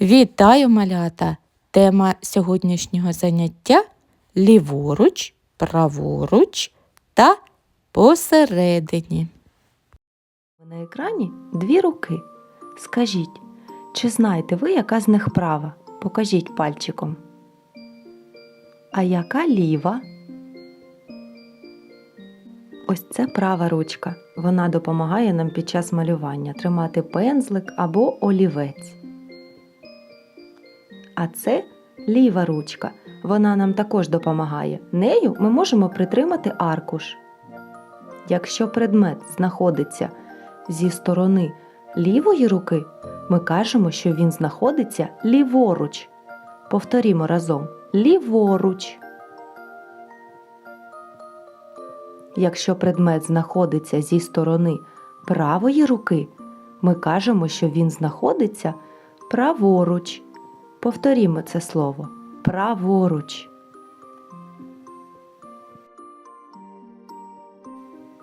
Вітаю, малята! Тема сьогоднішнього заняття ліворуч, праворуч та посередині. На екрані дві руки. Скажіть, чи знаєте ви, яка з них права? Покажіть пальчиком. А яка ліва? Ось це права ручка. Вона допомагає нам під час малювання тримати пензлик або олівець. А це ліва ручка. Вона нам також допомагає. Нею ми можемо притримати аркуш. Якщо предмет знаходиться зі сторони лівої руки, ми кажемо, що він знаходиться ліворуч. Повторімо разом ліворуч. Якщо предмет знаходиться зі сторони правої руки, ми кажемо, що він знаходиться праворуч. Повторімо це слово праворуч.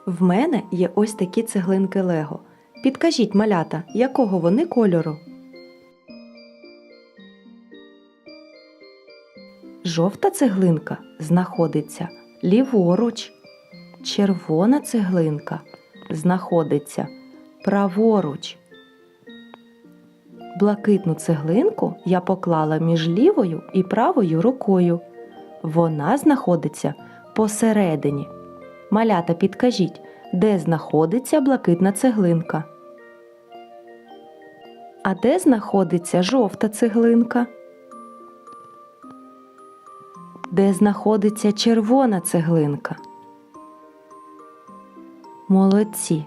В мене є ось такі цеглинки Лего. Підкажіть, малята, якого вони кольору? Жовта цеглинка знаходиться ліворуч. Червона цеглинка знаходиться праворуч. Блакитну цеглинку я поклала між лівою і правою рукою. Вона знаходиться посередині. Малята, підкажіть, де знаходиться блакитна цеглинка? А де знаходиться жовта цеглинка? Де знаходиться червона цеглинка? Молодці!